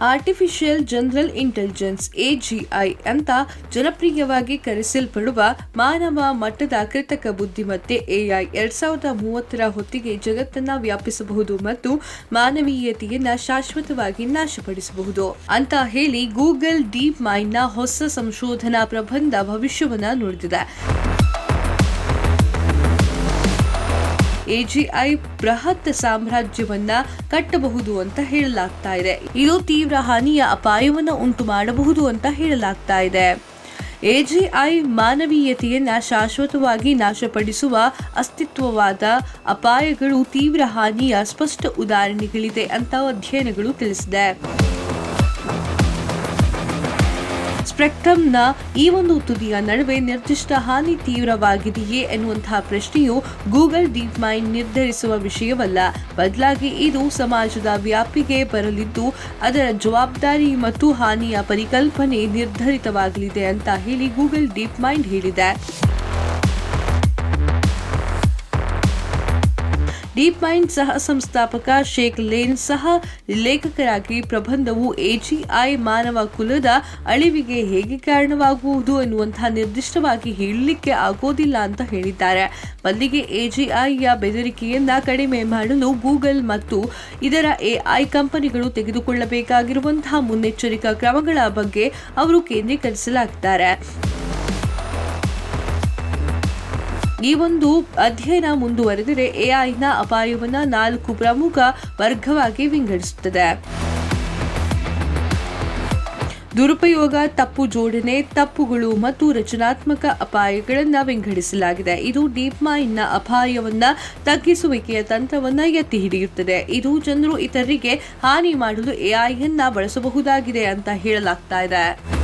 Artificial general intelligence ಎಜಿಐ ಅಂತ ಜನಪ್ರಿಯವಾಗಿ ಕರೆಸಲ್ಪಡುವ ಮಾನವ ಮಟ್ಟದ ಕೃತಕ ಬುದ್ಧಿಮತ್ತೆ ಎಐ ಎರಡ್ ಸಾವಿರದ ಮೂವತ್ತರ ಹೊತ್ತಿಗೆ ಜಗತ್ತನ್ನ ವ್ಯಾಪಿಸಬಹುದು ಮತ್ತು ಮಾನವೀಯತೆಯನ್ನ ಶಾಶ್ವತವಾಗಿ ನಾಶಪಡಿಸಬಹುದು ಅಂತ ಹೇಳಿ ಗೂಗಲ್ ಡೀಪ್ ಮೈಂಡ್ನ ಹೊಸ ಸಂಶೋಧನಾ ಪ್ರಬಂಧ ಭವಿಷ್ಯವನ್ನ ನುಡಿದಿದೆ. ಎಜಿಐ ಬೃಹತ್ ಸಾಮ್ರಾಜ್ಯವನ್ನ ಕಟ್ಟಬಹುದು ಅಂತ ಹೇಳಲಾಗ್ತಾ ಇದೆ. ಇದು ತೀವ್ರ ಹಾನಿಯ ಅಪಾಯವನ್ನು ಉಂಟು ಮಾಡಬಹುದು ಅಂತ ಹೇಳಲಾಗ್ತಾ ಇದೆ. ಎಜಿಐ ಮಾನವೀಯತೆಯನ್ನ ಶಾಶ್ವತವಾಗಿ ನಾಶಪಡಿಸುವ ಅಸ್ತಿತ್ವವಾದ ಅಪಾಯಗಳು ತೀವ್ರ ಹಾನಿಯ ಸ್ಪಷ್ಟ ಉದಾಹರಣೆಗಳಿದೆ ಅಂತ ಅಧ್ಯಯನಗಳು ತಿಳಿಸಿದೆ. ಸ್ಪೆಕ್ಟ್ರಮ್ನ ಈ ಒಂದು ತುದಿಯ ನಡುವೆ ನಿರ್ದಿಷ್ಟ ಹಾನಿ ತೀವ್ರವಾಗಿದೆಯೇ ಎನ್ನುವಂತಹ ಪ್ರಶ್ನೆಯು ಗೂಗಲ್ ಡೀಪ್ ಮೈಂಡ್ ನಿರ್ಧರಿಸುವ ವಿಷಯವಲ್ಲ. ಬದಲಾಗಿ ಇದು ಸಮಾಜದ ವ್ಯಾಪಿಗೆ ಬರಲಿದ್ದು, ಅದರ ಜವಾಬ್ದಾರಿ ಮತ್ತು ಹಾನಿಯ ಪರಿಕಲ್ಪನೆ ನಿರ್ಧರಿತವಾಗಲಿದೆ ಅಂತ ಹೇಳಿ ಗೂಗಲ್ ಡೀಪ್ ಮೈಂಡ್ ಹೇಳಿದೆ. ಡೀಪ್ ಮೈಂಡ್ ಸಹ ಸಂಸ್ಥಾಪಕ ಶೇಖ್ ಲೇನ್ ಸಹ ಲೇಖಕರಾಗಿ ಪ್ರಬಂಧವು ಎಜಿಐ ಮಾನವ ಕುಲದ ಅಳಿವಿಗೆ ಹೇಗೆ ಕಾರಣವಾಗುವುದು ಎನ್ನುವಂತಹ ನಿರ್ದಿಷ್ಟವಾಗಿ ಹೇಳಲಿಕ್ಕೆ ಆಗೋದಿಲ್ಲ ಅಂತ ಹೇಳಿದ್ದಾರೆ. ಬದಲಿಗೆ ಎಜಿಐಯ ಬೆದರಿಕೆಯನ್ನ ಕಡಿಮೆ ಮಾಡಲು ಗೂಗಲ್ ಮತ್ತು ಇದರ ಎಐ ಕಂಪನಿಗಳು ತೆಗೆದುಕೊಳ್ಳಬೇಕಾಗಿರುವಂತಹ ಮುನ್ನೆಚ್ಚರಿಕಾ ಕ್ರಮಗಳ ಬಗ್ಗೆ ಅವರು ಕೇಂದ್ರೀಕರಿಸಲಾಗಿದ್ದಾರೆ ಈ ಒಂದು ಅಧ್ಯಯನ ಮುಂದುವರೆದರೆ ಎಐನ ಅಪಾಯವನ್ನ ನಾಲ್ಕು ಪ್ರಮುಖ ವರ್ಗವಾಗಿ ವಿಂಗಡಿಸುತ್ತದೆ. ದುರುಪಯೋಗ, ತಪ್ಪು ಜೋಡಣೆ, ತಪ್ಪುಗಳು ಮತ್ತು ರಚನಾತ್ಮಕ ಅಪಾಯಗಳನ್ನು ವಿಂಗಡಿಸಲಾಗಿದೆ. ಇದು ಡೀಪ್ ಮೈಂಡ್ನ ಅಪಾಯವನ್ನ ತಗ್ಗಿಸುವಿಕೆಯ ತಂತ್ರವನ್ನು ಎತ್ತಿ ಹಿಡಿಯುತ್ತದೆ. ಇದು ಜನರು ಇತರರಿಗೆ ಹಾನಿ ಮಾಡಲು ಎಐಯನ್ನು ಬಳಸಬಹುದಾಗಿದೆ ಅಂತ ಹೇಳಲಾಗ್ತಾ ಇದೆ.